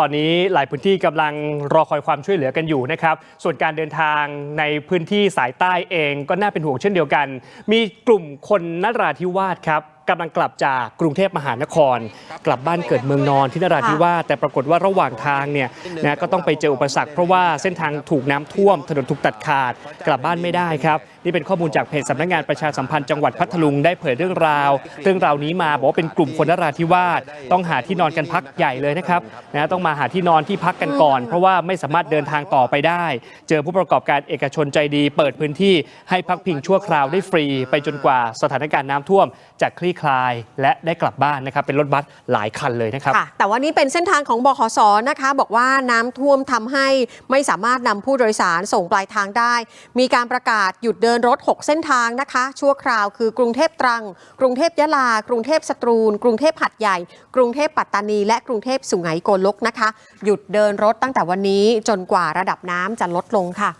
ตอนนี้หลายพื้นที่กำลังรอคอยความช่วยเหลือกันอยู่นะครับ ส่วนการเดินทางในพื้นที่สายใต้เองก็น่าเป็นห่วงเช่นเดียวกัน มีกลุ่มคนนราธิวาสครับ กำลังกลับจากกรุงเทพมหานคร กลับบ้านเกิดเมืองนอนที่นราธิวาสแต่ปรากฏว่าระหว่างทางเนี่ยนะก็ต้องไปเจออุปสรรคเพราะว่าเส้นทางถูกน้ำท่วม ถนนถูกตัดขาด กลับบ้านไม่ได้ครับ นี่เป็นข้อมูลจากเพจสำนักงานประชาสัมพันธ์จังหวัดพัทลุงได้เผยเรื่องราว เรื่องราวนี้มาบอกว่าเป็นกลุ่มคนนราธิวาสต้องหาที่นอนกันพักใหญ่เลยนะครับนะต้องมาหาที่นอนที่พักกันก่อน เพราะว่าไม่สามารถเดินทางต่อไปได้ เจอผู้ประกอบการเอกชนใจดี เปิดพื้นที่ให้พักพิงชั่วคราวได้ฟรี ไปจนกว่าสถานการณ์น้ำท่วมจะคลี่คลาย และได้กลับบ้านนะครับ เป็นรถบัสหลายคันเลยนะครับ แต่ว่านี่เป็นเส้นทางของบขสนะคะ บอกว่าน้ำท่วมทำให้ไม่สามารถนำผู้โดยสารส่งปลายทางได้ มีการประกาศหยุดเดินรถ 6 เส้นทางนะคะ ชั่วคราวคือกรุงเทพตรัง กรุงเทพยะลา กรุงเทพสตรูล กรุงเทพหัดใหญ่ กรุงเทพปัตตานี และกรุงเทพสุไหงโกลกนะคะ หยุดเดินรถตั้งแต่วันนี้จนกว่าระดับน้ำจะลดลงค่ะ